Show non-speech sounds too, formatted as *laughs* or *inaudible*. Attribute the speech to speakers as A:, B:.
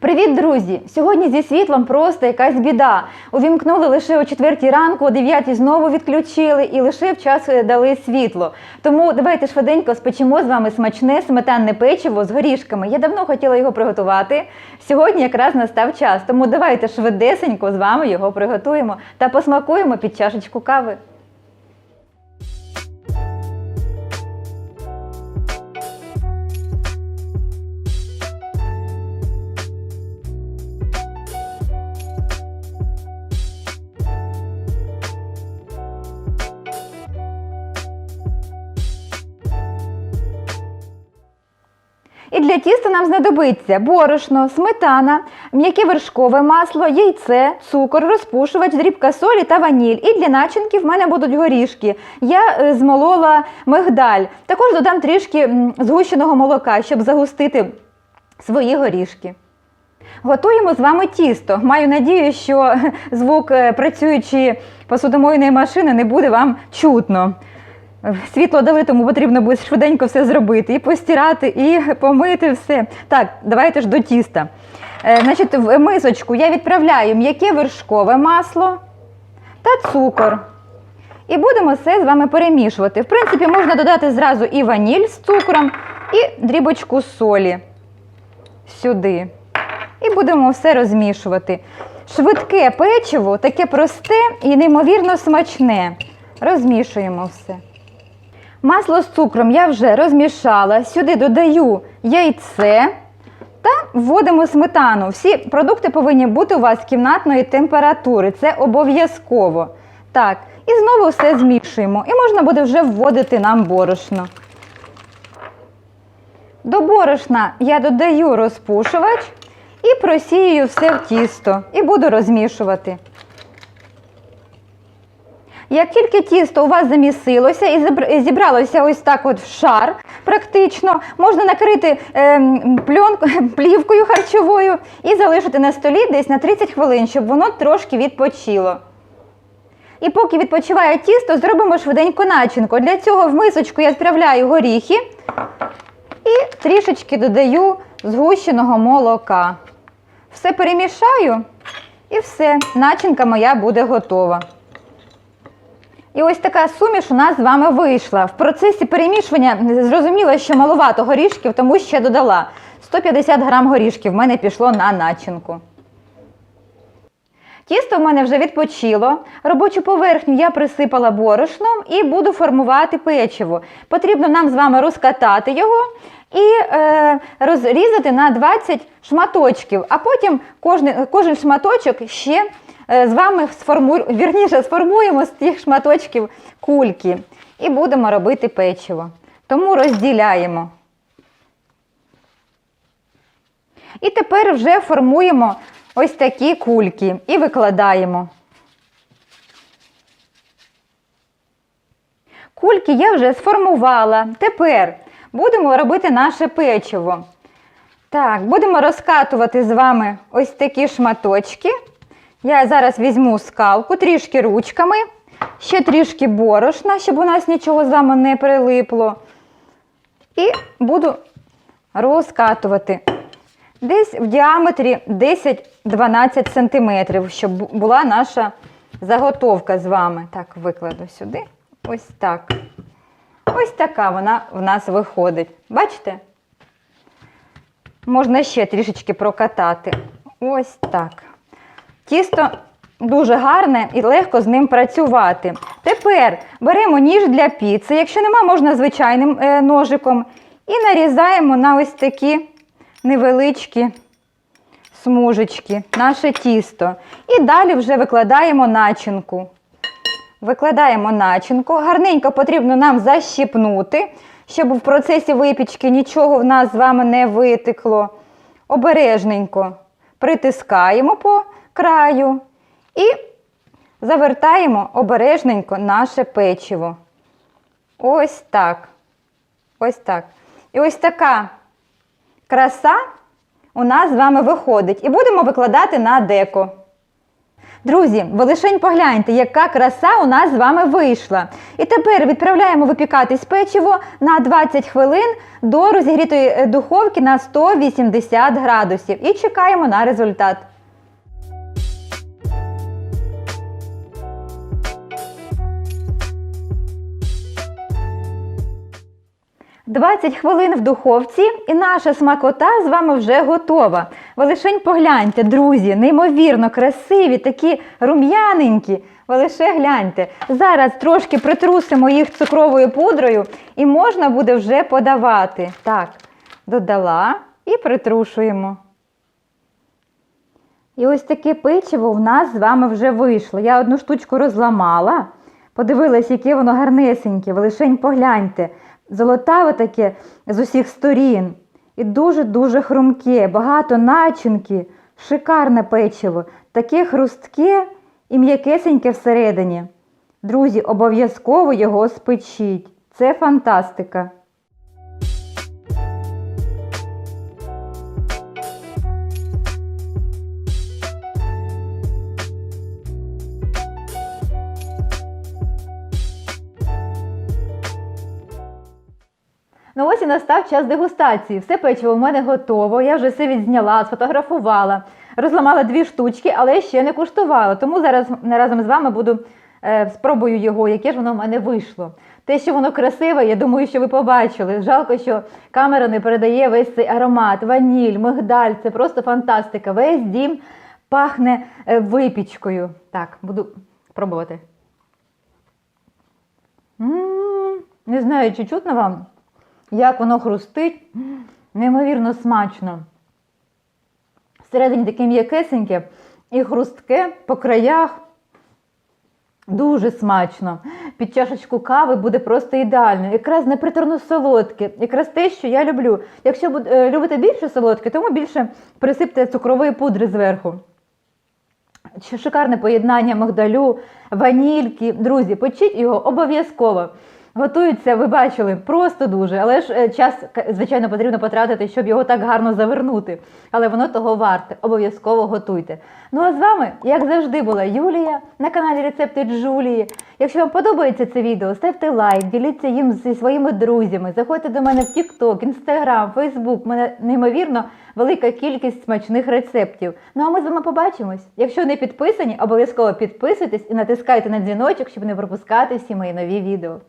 A: Привіт, друзі! Сьогодні зі світлом просто якась біда. Увімкнули лише о 4 ранку, о 9 знову відключили і лише в час е, дали світло. Тому давайте швиденько спечемо з вами смачне сметанне печиво з горішками. Я давно хотіла його приготувати. Сьогодні якраз настав час. Тому давайте швидесенько з вами його приготуємо та посмакуємо під чашечку кави. Для тіста нам знадобиться борошно, сметана, м'яке вершкове масло, яйце, цукор, розпушувач, дрібка солі та ваніль. І для начинки в мене будуть горішки. Я е, змолола мигдаль. Також додам трішки згущеного молока, щоб загустити свої горішки. Готуємо з вами тісто. Маю надію, що *laughs* звук е, працюючої посудомойної машини не буде вам чутно. Світло дали, тому потрібно буде швиденько все зробити. І постирати, і помити все. Так, давайте ж до тіста. Е, значить, в мисочку я відправляю м'яке вершкове масло та цукор. І будемо все з вами перемішувати. В принципі, можна додати зразу і ваніль з цукром, і дрібочку солі сюди. І будемо все розмішувати. Швидке печиво, таке просте і неймовірно смачне. Розмішуємо все. Масло з цукром я вже розмішала. Сюди додаю яйце та вводимо сметану. Всі продукти повинні бути у вас кімнатної температури. Це обов'язково. Так, і знову все змішуємо. І можна буде вже вводити нам борошно. До борошна я додаю розпушувач і просіюю все в тісто і буду розмішувати. Як тільки тісто у вас замісилося і зібралося ось так от в шар, практично, можна накрити ем, пленк- *laughs* плівкою харчовою і залишити на столі десь на 30 хвилин, щоб воно трошки відпочило. І поки відпочиває тісто, зробимо швиденько начинку. Для цього в мисочку я справляю горіхи і трішечки додаю згущеного молока. Все перемішаю і все, начинка моя буде готова. І ось така суміш у нас з вами вийшла. В процесі перемішування зрозуміло, що маловато горішків, тому ще додала 150 грам горішків в мене пішло на начинку. Тісто в мене вже відпочило. Робочу поверхню я присипала борошном і буду формувати печиво. Потрібно нам з вами розкатати його і е, розрізати на 20 шматочків, а потім кожен, кожен шматочок ще з вами сформу, вірніше, сформуємо з тих шматочків кульки і будемо робити печиво. Тому розділяємо. І тепер вже формуємо ось такі кульки і викладаємо. Кульки я вже сформувала. Тепер будемо робити наше печиво. Так, будемо розкатувати з вами ось такі шматочки. Я зараз візьму скалку, трішки ручками, ще трішки борошна, щоб у нас нічого з вами не прилипло. І буду розкатувати десь в діаметрі 10-12 см, щоб була наша заготовка з вами. Так, викладу сюди. Ось так. Ось така вона в нас виходить. Бачите? Можна ще трішечки прокатати. Ось так. Тісто дуже гарне і легко з ним працювати. Тепер беремо ніж для піци. Якщо нема, можна звичайним е, ножиком. І нарізаємо на ось такі невеличкі смужечки наше тісто. І далі вже викладаємо начинку. Викладаємо начинку. Гарненько потрібно нам защіпнути, щоб в процесі випічки нічого в нас з вами не витекло. Обережненько притискаємо по краю і завертаємо обережненько наше печиво. Ось так. Ось так. І ось така краса у нас з вами виходить. І будемо викладати на деко. Друзі, ви лишень погляньте, яка краса у нас з вами вийшла. І тепер відправляємо випікатись печиво на 20 хвилин до розігрітої е, духовки на 180 градусів і чекаємо на результат. «20 хвилин в духовці і наша смакота з вами вже готова. Ви лишень погляньте, друзі, неймовірно красиві, такі рум'яненькі. Ви лише гляньте. Зараз трошки притрусимо їх цукровою пудрою і можна буде вже подавати. Так, додала і притрушуємо. І ось таке печиво в нас з вами вже вийшло. Я одну штучку розламала, подивилась, яке воно гарнесеньке, ви лишень погляньте. Золотаве таке з усіх сторін. І дуже-дуже хрумке, багато начинки, шикарне печиво, таке хрустке і м'якесеньке всередині. Друзі, обов'язково його спечіть. Це фантастика. Ну ось і настав час дегустації. Все печиво в мене готово. Я вже все відзняла, сфотографувала, розламала дві штучки, але ще не куштувала. Тому зараз разом з вами буду е, спробую його, яке ж воно в мене вийшло. Те, що воно красиве, я думаю, що ви побачили. Жалко, що камера не передає весь цей аромат, ваніль, мигдаль. Це просто фантастика. Весь дім пахне е, випічкою. Так, буду пробувати. М, Не знаю, чи чутно вам, як воно хрустить. Неймовірно смачно. Всередині таке м'якесеньке і хрустке по краях. Дуже смачно. Під чашечку кави буде просто ідеально. Якраз неприторно солодке, якраз те, що я люблю. Якщо е, любите більше солодке, тому більше присипте цукрової пудри зверху. Шикарне поєднання мигдалю, ванільки. Друзі, почіть його обов'язково. Готується, ви бачили, просто дуже. Але ж е, час, звичайно, потрібно потратити, щоб його так гарно завернути. Але воно того варте. Обов'язково готуйте. Ну а з вами, як завжди, була Юлія на каналі Рецепти Джулії. Якщо вам подобається це відео, ставте лайк, діліться їм зі своїми друзями. Заходьте до мене в TikTok, Instagram, Facebook. У мене неймовірно велика кількість смачних рецептів. Ну а ми з вами побачимось. Якщо не підписані, обов'язково підписуйтесь і натискайте на дзвіночок, щоб не пропускати всі мої нові відео.